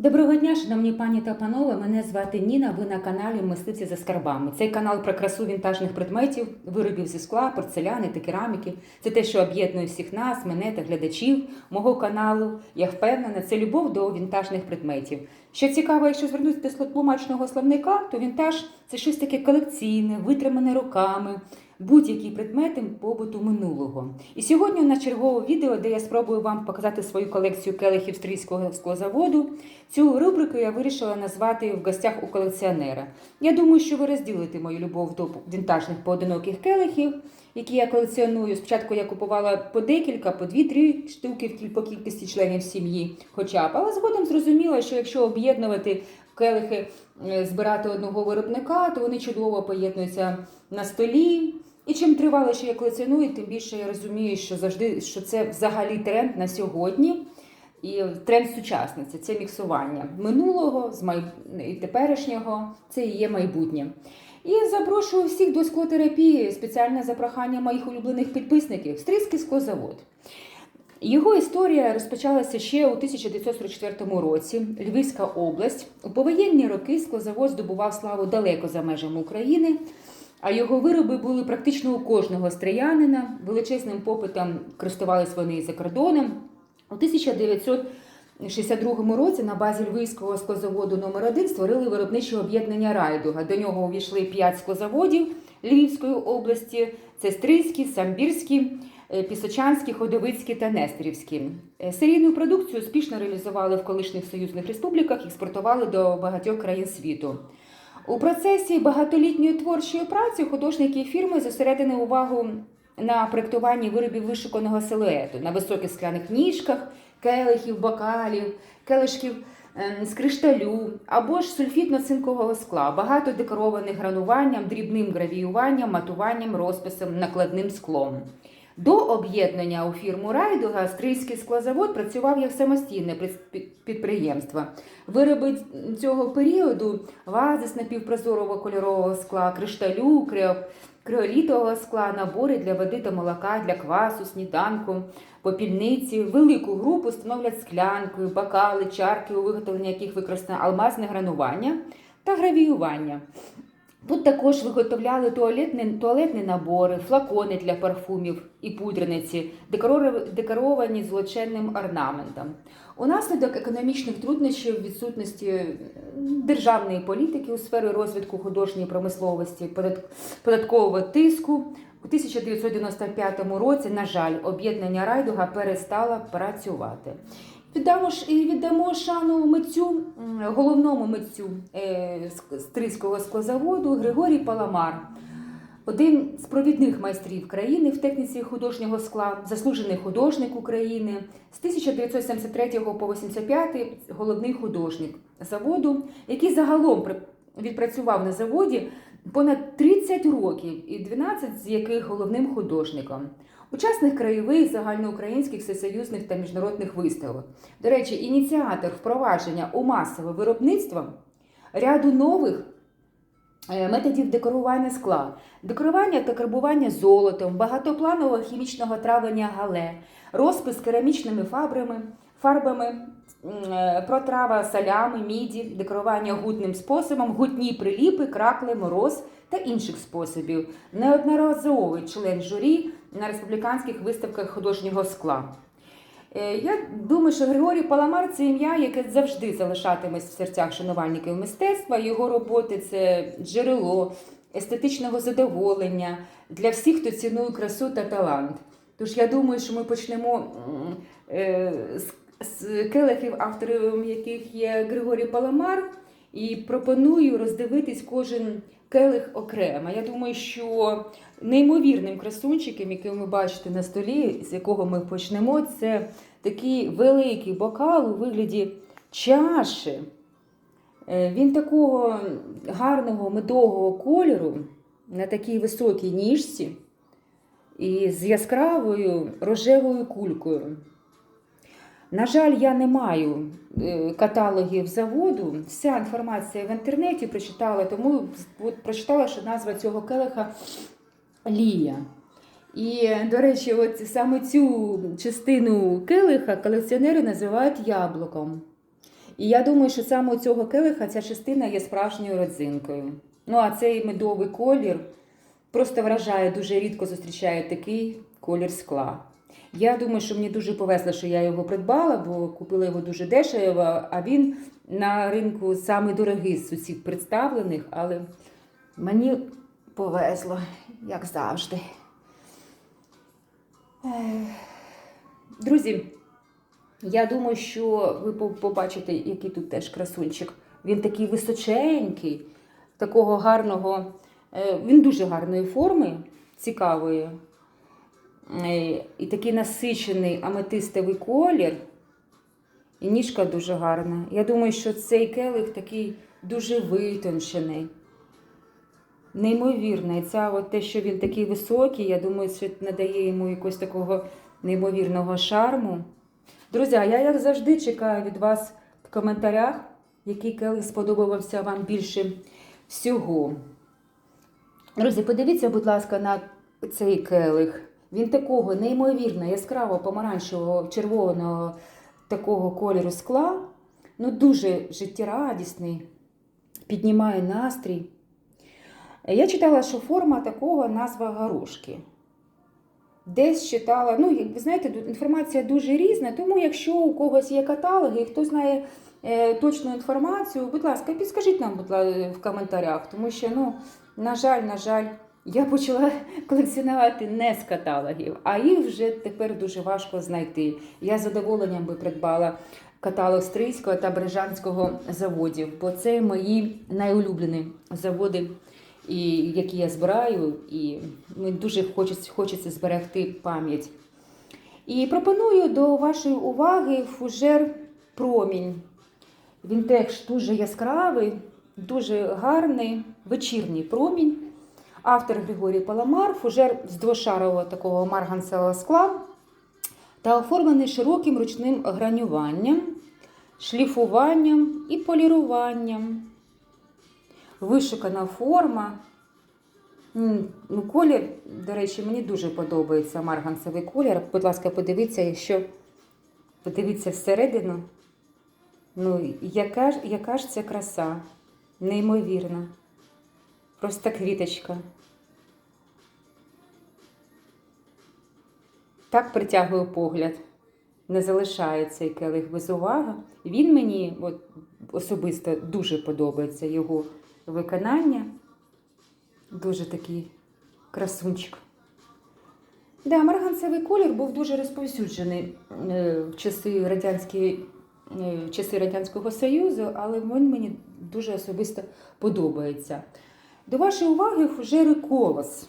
Доброго дня, шановні пані та панове. Мене звати Ніна. Ви на каналі Мисливці за скарбами. Цей канал про красу вінтажних предметів, виробів зі скла, порцеляни та кераміки. Це те, що об'єднує всіх нас, мене та глядачів мого каналу. Я впевнена, це любов до вінтажних предметів. Що цікаво, якщо звернутися до тлумачного словника, то вінтаж це щось таке колекційне, витримане руками. Будь-які предмети побуту минулого. І сьогодні у нас чергове відео, де я спробую вам показати свою колекцію келихів стрійського склозаводу. Цю рубрику я вирішила назвати в гостях у колекціонера. Я думаю, що ви розділите мою любов до вінтажних поодиноких келихів, які я колекціоную. Спочатку я купувала по декілька, по дві-три штуки в по кількості членів сім'ї, хоча б, але згодом зрозуміла, що якщо об'єднувати келихи, е, збирати одного виробника, то вони чудово поєднуються на столі. І чим триваліше я колекціоную, тим більше я розумію, що завжди що це взагалі тренд на сьогодні. І тренд сучасниці це міксування минулого з май... і теперішнього, це і є майбутнє. І запрошую всіх до склотерапії, спеціальне за прохання моїх улюблених підписників Стрийський склозавод. Його історія розпочалася ще у 1944 році. Львівська область. У повоєнні роки склозавод здобував славу далеко за межами України, а його вироби були практично у кожного стріянина. Величезним попитом користувались вони і за кордоном. У 1962 році на базі Львівського склозаводу номер 1 створили виробниче об'єднання Райдуга. До нього увійшли 5 склозаводів Львівської області: це Стрийський, Самбірський, е, Пісочанський, Ходовицький та Нестерівський. Е, Серійну продукцію успішно реалізували в колишніх союзних республіках експортували до багатьох країн світу. У процесі багатолітньої творчої праці художники фірми зосередили увагу на проєктуванні виробів вишуканого силуету, на високих скляних ніжках, келихів, бокалів, келишків ем, з кришталю або ж сульфітно-цинкового скла, багато декорованих грануванням, дрібним гравіюванням, матуванням, розписом, накладним склом. До об'єднання у фірму Райдуга Стрийський склозавод працював як самостійне підприємство. Вироби цього періоду вази з напівпрозорого кольорового скла, кришталю, креолітового скла, набори для води та молока, для квасу, сніданку, попільниці. Велику групу становлять склянки, бокали, чарки, у виготовленні яких використано алмазне гранування та гравіювання. Тут також виготовляли туалетні, туалетні набори, флакони для парфумів і пудрениці, декоровані злочинним орнаментом. Унаслідок економічних труднощів, відсутності державної політики у сфері розвитку художньої промисловості, податкового тиску. У 1995 році, на жаль, об'єднання Райдуга перестало працювати. Віддамо ж і віддамо шану митцю, головному митцю е, Стрийського склозаводу Григорій Паламар. Один з провідних майстрів країни в техніці художнього скла, заслужений художник України. З 1973 по 85 головний художник заводу, який загалом відпрацював на заводі понад 30 років, і 12 з яких головним художником. Учасник краєвих, загальноукраїнських, всесоюзних та міжнародних виставок. До речі, ініціатор впровадження у масове виробництво ряду нових е, методів декорування скла, декорування та карбування золотом, багатопланового хімічного травлення гале, розпис керамічними фабрами, фарбами, е, протрава солями, міді, декорування гутним способом, гутні приліпи, кракли, мороз та інших способів. Неодноразовий член журі на республіканських виставках художнього скла. Е, Я думаю, що Григорій Паламар це ім'я, яке завжди залишатиметься в серцях шанувальників мистецтва. Його роботи це джерело естетичного задоволення для всіх, хто цінує красу та талант. Тож я думаю, що ми почнемо е, з, келихів, автором яких є Григорій Паламар, і пропоную роздивитись кожен келих окремо. Я думаю, що неймовірним красунчиком, який ви бачите на столі, з якого ми почнемо, це такий великий бокал у вигляді чаші. Е, Він такого гарного медового кольору на такій високій ніжці і з яскравою рожевою кулькою. На жаль, я не маю е, каталогів заводу. Вся інформація в інтернеті прочитала, тому от прочитала, що назва цього келиха Лія. І, до речі, от саме цю частину келиха колекціонери називають яблуком. І я думаю, що саме у цього келиха ця частина є справжньою родзинкою. Ну, а цей медовий колір просто вражає, дуже рідко зустрічає такий колір скла. Я думаю, що мені дуже повезло, що я його придбала, бо купила його дуже дешево, а він на ринку самий дорогий з усіх представлених, але мені повезло, як завжди. Друзі, я думаю, що ви побачите, який тут теж красунчик. Він такий височенький, такого гарного, е, він дуже гарної форми, цікавої. Е, І такий насичений аметистовий колір. І ніжка дуже гарна. Я думаю, що цей келих такий дуже витончений. Неймовірно. І ця от те, що він такий високий, я думаю, це надає йому якогось такого неймовірного шарму. Друзі, я, як завжди, чекаю від вас в коментарях, який келих сподобався вам більше всього. Друзі, подивіться, будь ласка, на цей келих. Він такого неймовірно яскраво помаранчевого, червоного такого кольору скла. Ну, дуже життєрадісний, піднімає настрій. Я читала, що форма такого назва горошки. Десь читала, ну, ви знаєте, інформація дуже різна, тому якщо у когось є каталоги, хто знає е, точну інформацію, будь ласка, підскажіть нам будь ласка, в коментарях, тому що, ну, на жаль, на жаль, я почала колекціонувати не з каталогів, а їх вже тепер дуже важко знайти. Я з задоволенням би придбала каталог Стрийського та Бережанського заводів, бо це мої найулюблені заводи, і, які я збираю, і мені дуже хочеться, хочеться зберегти пам'ять. І пропоную до вашої уваги фужер промінь. Він теж дуже яскравий, дуже гарний, вечірній промінь. Автор Григорій Паламар, фужер з двошарового такого марганцевого скла та оформлений широким ручним гранюванням, шліфуванням і поліруванням. Вишукана форма. Ну, колір, до речі, мені дуже подобається марганцевий колір. Будь ласка, подивіться, якщо подивіться всередину. Ну, яка яка ж це краса, неймовірна. Просто квіточка. Так притягує погляд. Не залишає цей келих без уваги. Він мені от, особисто дуже подобається його виконання. Дуже такий красунчик. Да, марганцевий колір був дуже розповсюджений е, в часи, радянської, е, в часи Радянського Союзу, але він мені дуже особисто подобається. До вашої уваги фужери колос.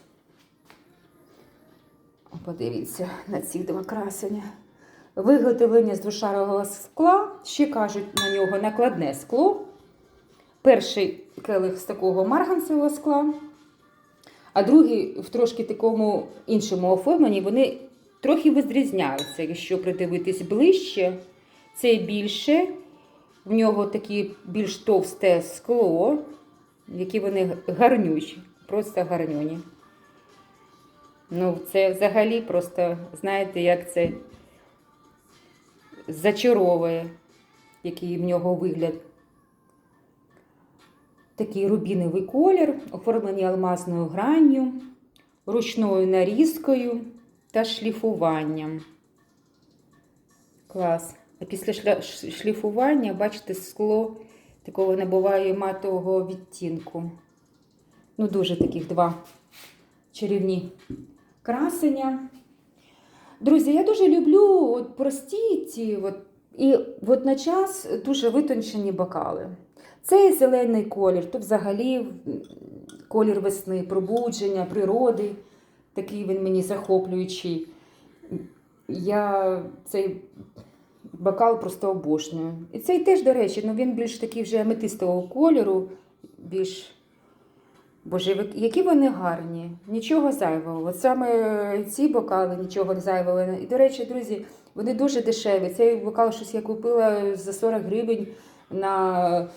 Подивіться на ці два красення. Виготовлення з двошарового скла, ще кажуть на нього накладне скло. Перший келих з такого марганцевого скла, а другий в трошки такому іншому оформленні. Вони трохи відрізняються, якщо придивитись ближче. Цей більше, в нього такі більш товсте скло, які вони гарнючі, просто гарнюні. Ну, це взагалі просто, знаєте, як це зачаровує, який в нього вигляд. Такий рубіновий колір, оформлений алмазною гранню, ручною нарізкою та шліфуванням. Клас. А після шліфування, бачите, скло такого набуває матового відтінку. Ну, дуже таких два чарівні красення. Друзі, я дуже люблю от прості ці от, і водночас дуже витончені бокали. Цей зелений колір, то взагалі колір весни, пробудження, природи. Такий він мені захоплюючий. Я цей бокал просто обожнюю. І цей теж, до речі, ну він більш такий вже аметистового кольору, більш Боже, які вони гарні, нічого зайвого. От саме ці бокали нічого не зайвого. І, до речі, друзі, вони дуже дешеві. Цей бокал щось я купила за 40 гривень на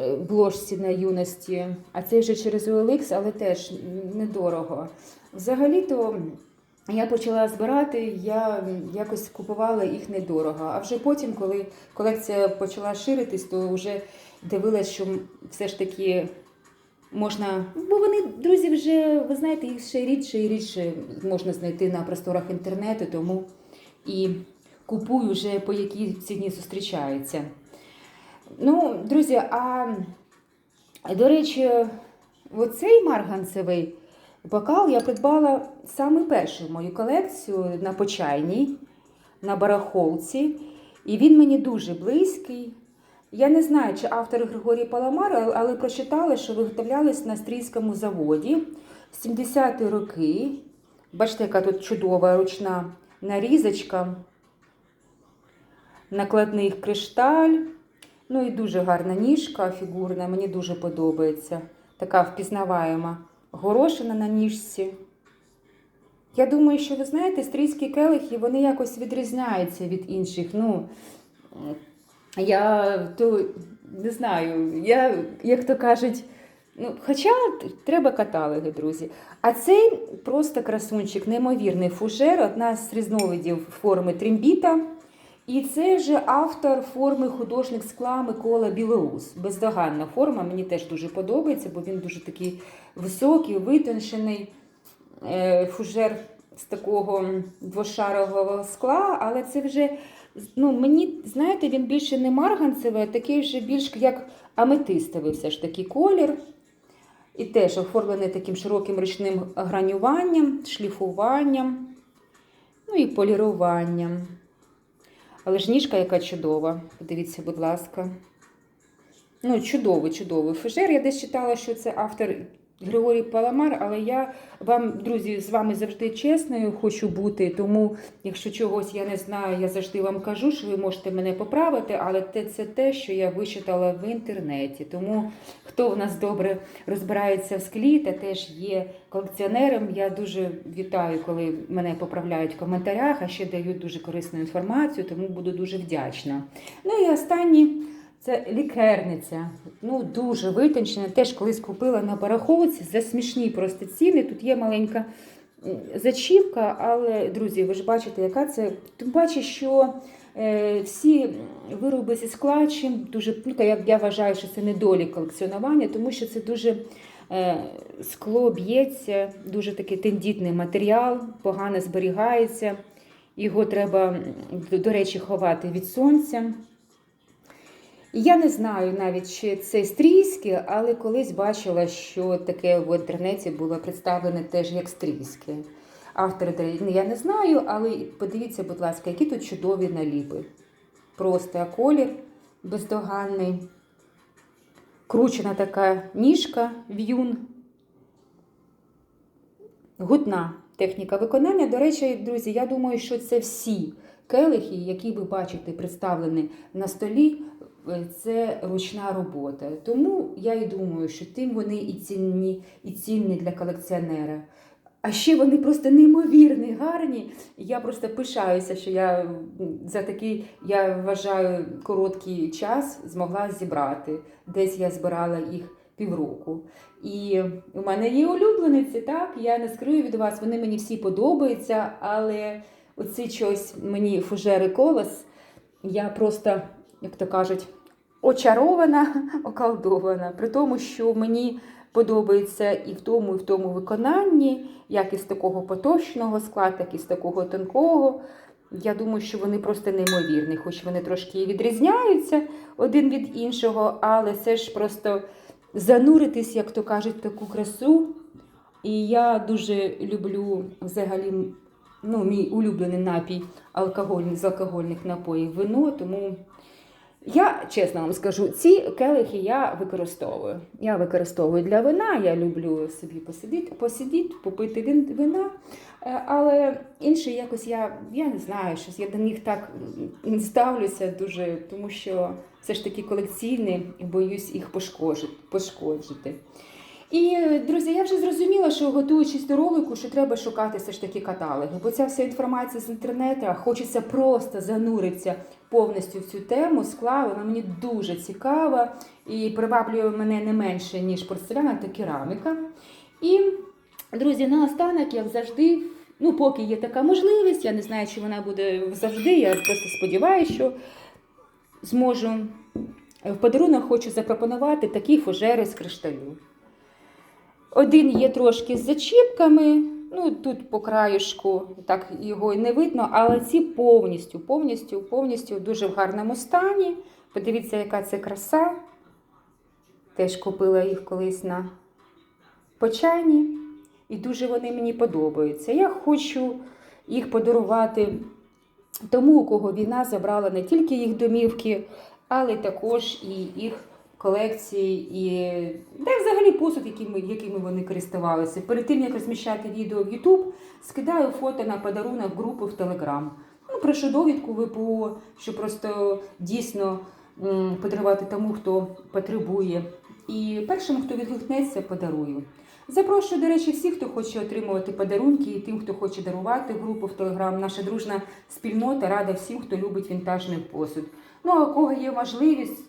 е, бложці на юності, а цей вже через OLX, але теж недорого. Взагалі-то я почала збирати, я якось купувала їх недорого. А вже потім, коли колекція почала ширитись, то вже дивилась, що все ж таки можна. Бо вони, друзі, вже, ви знаєте, їх ще рідше і рідше можна знайти на просторах інтернету, тому і купую вже по якій ціні зустрічаються. Ну, друзі, а до речі, оцей марганцевий бокал я придбала саме першу мою колекцію на почайній, на барахолці. І він мені дуже близький. Я не знаю, чи автор Григорій Паламар, але прочитала, що виготовлялись на стрійському заводі в 70-ті роки. Бачите, яка тут чудова ручна нарізочка, накладний кришталь. Ну і дуже гарна ніжка фігурна, мені дуже подобається. Така впізнаваєма горошина на ніжці. Я думаю, що ви знаєте, стрійські келихи вони якось відрізняються від інших. Ну, я то не знаю, я, як то кажуть, ну, хоча треба каталоги, друзі. А цей просто красунчик, неймовірний фужер, одна з різновидів форми трембіта. І це вже автор форми художник скла Микола Білоус. Бездоганна форма, мені теж дуже подобається, бо він дуже такий високий, витончений е, фужер з такого двошарового скла, але це вже, ну, мені, знаєте, він більше не марганцевий, а такий вже більш як аметистовий все ж таки колір. І теж оформлений таким широким ручним гранюванням, шліфуванням, ну і поліруванням. Але ж ніжка яка чудова. Подивіться, будь ласка. Ну, чудовий, чудовий фужер. Я десь читала, що це автор Григорій Паламар, але я вам, друзі, з вами завжди чесною хочу бути. Тому, якщо чогось я не знаю, я завжди вам кажу, що ви можете мене поправити, але це те, що я вичитала в інтернеті. Тому хто в нас добре розбирається в склі та теж є колекціонером, я дуже вітаю, коли мене поправляють в коментарях, а ще дають дуже корисну інформацію, тому буду дуже вдячна. Ну і останні. Це лікерниця. Ну, дуже витончена. Теж колись купила на барахолці за смішні просто ціни. Тут є маленька зачіпка, але, друзі, ви ж бачите, яка це. Тим паче, що е, всі вироби зі скла, чим дуже, ну, я, я вважаю, що це недолік колекціонування, тому що це дуже е, скло б'ється, дуже такий тендітний матеріал, погано зберігається. Його треба, до речі, ховати від сонця. Я не знаю навіть, чи це стрійське, але колись бачила, що таке в інтернеті було представлене теж як стрійське. Автори я не знаю, але подивіться, будь ласка, які тут чудові наліпи. Просто колір бездоганний, кручена така ніжка, в'юн, гутна техніка виконання. До речі, друзі, я думаю, що це всі келихи, які ви бачите представлені на столі, це ручна робота. Тому я і думаю, що тим вони і цінні, і цінні для колекціонера. А ще вони просто неймовірні, гарні. Я просто пишаюся, що я за такий, я вважаю, короткий час змогла зібрати. Десь я збирала їх півроку. І у мене є улюблениці, так, я не скрию від вас, вони мені всі подобаються, але оці щось мені фужери колос, я просто, як то кажуть, очарована, околдована. При тому, що мені подобається і в тому, і в тому виконанні, як із такого поточного скла, так і з такого тонкого. Я думаю, що вони просто неймовірні, хоч вони трошки відрізняються один від іншого, але це ж просто зануритись, як то кажуть, таку красу. І я дуже люблю взагалі ну, мій улюблений напій алкогольний, з алкогольних напоїв вино, тому я чесно вам скажу, ці келихи я використовую. Я використовую для вина, я люблю собі посидіти, посидіти попити вина. Е, але інші якось я я не знаю, щось я до них так не ставлюся дуже, тому що все ж таки колекційні і боюсь їх пошкоджити. І, друзі, я вже зрозуміла, що готуючись до ролику, що треба шукати все ж таки каталоги, бо ця вся інформація з інтернету, хочеться просто зануритися повністю цю тему скла. Вона мені дуже цікава і приваблює мене не менше, ніж порцеляна та кераміка. І, друзі, наостанок, як завжди, Ну, поки є така можливість, я не знаю, чи вона буде завжди. Я просто сподіваюся, що зможу. В подарунок хочу запропонувати такі фужери з кришталю. Один є трошки з зачіпками, ну тут по краюшку, так його і не видно, але ці повністю, повністю, повністю дуже в гарному стані. Подивіться, яка це краса. Теж купила їх колись на почайні, і дуже вони мені подобаються. Я хочу їх подарувати тому, у кого війна забрала не тільки їх домівки, але також і їх колекції, і й взагалі посуд, якими, якими вони користувалися. Перед тим, як розміщати відео в YouTube, скидаю фото на подарунок в групу в Telegram. Ну, прошу довідку ВПО, щоб просто дійсно подарувати тому, хто потребує. І першому, хто відгукнеться, подарую. Запрошую, до речі, всіх, хто хоче отримувати подарунки, і тим, хто хоче дарувати групу в Телеграм. Наша дружна спільнота рада всім, хто любить вінтажний посуд. Ну а у кого є можливість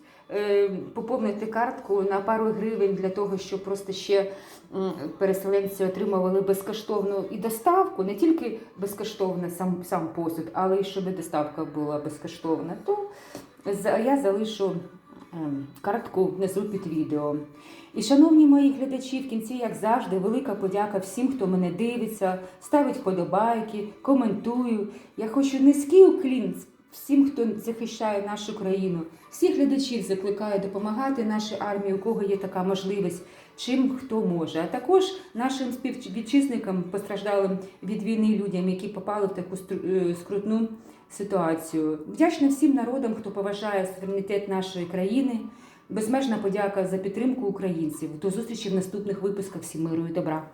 поповнити картку на пару гривень для того, щоб просто ще переселенці отримували безкоштовну і доставку, не тільки безкоштовно сам, сам посуд, але й щоб доставка була безкоштовна, то я залишу ем, картку внизу під відео. І, шановні мої глядачі, в кінці, як завжди, велика подяка всім, хто мене дивиться, ставить вподобайки, коментує. Я хочу низький уклін всім, хто захищає нашу країну. Всіх глядачів закликаю допомагати нашій армії, у кого є така можливість, чим хто може. А також нашим співвітчизникам, постраждалим від війни людям, які попали в таку е, скрутну ситуацію. Вдячна всім народам, хто поважає суверенітет нашої країни. Безмежна подяка за підтримку українців. До зустрічі в наступних випусках. Всім миру і добра.